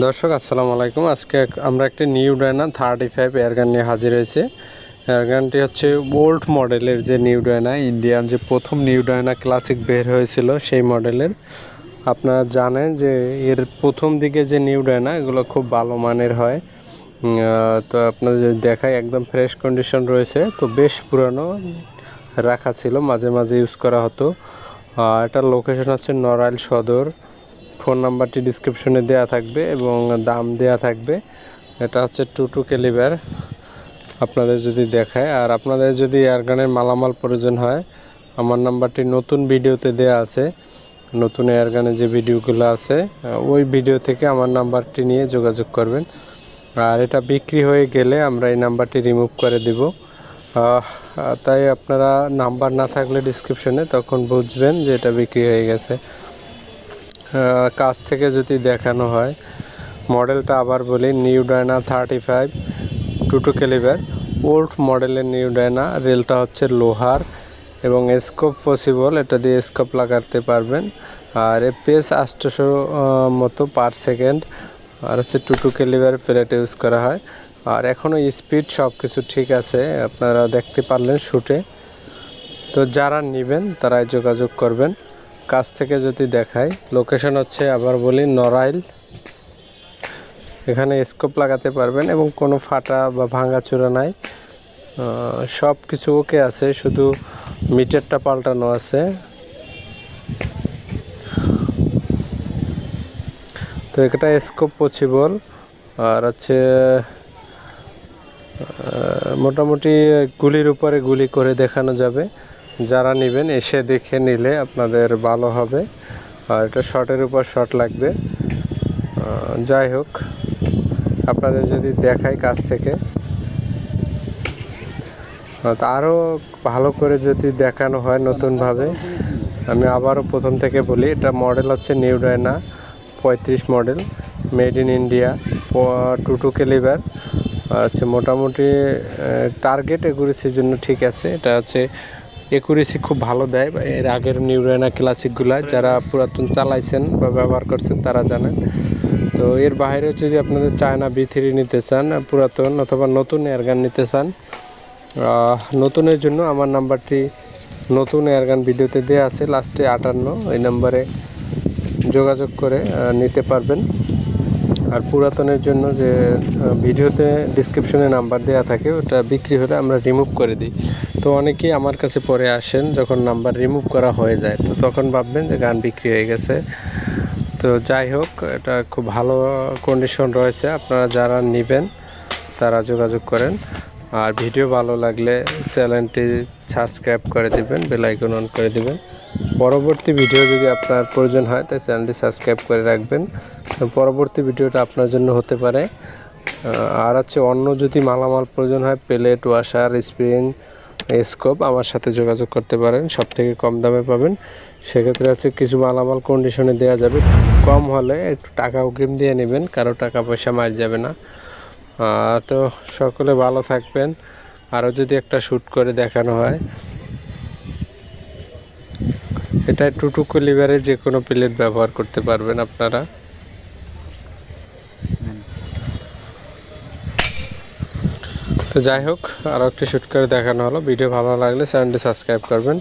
দর্শক, আসসালামু আলাইকুম। আজকে আমরা একটি new Diana thirty five airgun নিয়ে হাজির হয়েছে। এয়ারগানটি হচ্ছে ওল্ড মডেলের যে নিউ ডায়না, ইন্ডিয়ান যে প্রথম নিউ ডায়না ক্লাসিক বের হয়েছিল সেই মডেলের। আপনারা জানেন যে এর প্রথম দিকে যে নিউ ডায়না, এগুলো খুব ভালো মানের হয়। তো আপনাদের যদি দেখায় একদম ফ্রেশ কন্ডিশন রয়েছে। তো বেশ পুরানো রাখা ছিল, মাঝে মাঝে ইউজ করা হতো। এটার লোকেশন হচ্ছে নড়াইল সদর। ফোন নাম্বারটি ডিসক্রিপশনে দেওয়া থাকবে এবং দাম দেওয়া থাকবে। এটা হচ্ছে টু টু ক্যালিবার। আপনাদের যদি দেখায়, আর আপনাদের যদি এয়ারগানের মালামাল প্রয়োজন হয়, আমার নাম্বারটি নতুন ভিডিওতে দেওয়া আছে। নতুন এয়ারগানের যে ভিডিওগুলো আছে, ওই ভিডিও থেকে আমার নাম্বারটি নিয়ে যোগাযোগ করবেন। আর এটা বিক্রি হয়ে গেলে আমরা এই নাম্বারটি রিমুভ করে দিব। তাই আপনারা নাম্বার না থাকলে ডিসক্রিপশনে তখন বুঝবেন যে এটা বিক্রি হয়ে গেছে। কাছ থেকে যদি দেখানো হয়, মডেলটা আবার বলি, new Diana thirty five two two calibre. Old মডেলের নিউ ডায়না, রেলটা হচ্ছে লোহার এবং স্কোপ পসিবল এটা দিয়ে স্কোপ লাগাতে পারবেন। আর পেস আটশোশো মতো পার সেকেন্ড আর হচ্ছে two two calibre plate use করা হয়। আর এখনও স্পিড সব কিছু ঠিক আছে, আপনারা দেখতে পারলেন শুটে তো যারা নেবেন, তারাই যোগাযোগ করবেন। কাছ থেকে যদি দেখায় লোকেশন হচ্ছে আবার বলি নড়াইল। এখানে স্কোপ লাগাতে পারবেন এবং কোনো ফাটা বা ভাঙাচোরা নাই। সব কিছু ওকে আছে, শুধু মিটারটা পাল্টানো আছে। তো এটা স্কোপ পসিবল আর হচ্ছে মোটামুটি গুলির উপরে গুলি করে দেখানো যাবে। যারা নেবেন, এসে দেখে নিলে আপনাদের ভালো হবে। আর এটা শর্টের উপর শর্ট লাগবে। যাই হোক, আপনাদের যদি দেখাই কাছ থেকে। আরও ভালো করে যদি দেখানো হয় নতুনভাবে, আমি আবারও প্রথম থেকে বলি, এটা মডেল হচ্ছে নিউ ডায়না, পঁয়ত্রিশ model, made in India two two calibre. আচ্ছা মোটামুটি টার্গেট একুরেসির জন্য ঠিক আছে, এটা হচ্ছে একুরেসি খুব ভালো দেয় এর আগের নিউ ডায়না ক্লাসিকগুলা যারা পুরাতন চালাইছেন বা ব্যবহার করছেন তারা জানেন। তো এর বাইরে যদি আপনাদের চায়না বি থ্রি নিতে চান, পুরাতন অথবা নতুন এয়ারগান নিতে চান নতুনের জন্য আমার নাম্বারটি নতুন এয়ারগান ভিডিওতে দেওয়া আছে লাস্টে আটান্ন, এই নাম্বারে যোগাযোগ করে নিতে পারবেন। আর পুরাতনের জন্য যে ভিডিওতে ডিসক্রিপশনে নাম্বার দেওয়া থাকে, ওটা বিক্রি হলে আমরা রিমুভ করে দিই। তো অনেকেই আমার কাছে পরে আসেন যখন নাম্বার রিমুভ করা হয়ে যায়। তো তখন ভাববেন যে গান বিক্রি হয়ে গেছে। তো যাই হোক, এটা খুব ভালো কন্ডিশন রয়েছে। আপনারা যারা নেবেন, তারা যোগাযোগ করেন। আর ভিডিও ভালো লাগলে চ্যানেলটি সাবস্ক্রাইব করে দিবেন বেল আইকন অন করে দিবেন। পরবর্তী ভিডিও যদি আপনার প্রয়োজন হয়, তাই চ্যানেলটি সাবস্ক্রাইব করে রাখবেন। পরবর্তী ভিডিওটা আপনার জন্য হতে পারে। আর হচ্ছে অন্য যদি মালামাল প্রয়োজন হয়, প্লেট ওয়াশার স্প্রিং স্কোপ আমার সাথে যোগাযোগ করতে পারেন। সব থেকে কম দামে পাবেন। সেক্ষেত্রে হচ্ছে কিছু মালামাল কন্ডিশনে দেওয়া যাবে। কম হলে একটু টাকা অগ্রিম দিয়ে নেবেন, কারও টাকা পয়সা মার যাবে না। তো সকলে ভালো থাকবেন। আরও যদি একটা শ্যুট করে দেখানো হয়। এটা টুটুকু লিভারে যে কোনো প্লেট ব্যবহার করতে পারবেন আপনারা। তো যাই হোক আরও একটি শ্যুট করে দেখানো হলো। ভিডিও ভালো লাগলে চ্যানেলটি সাবস্ক্রাইব করবেন।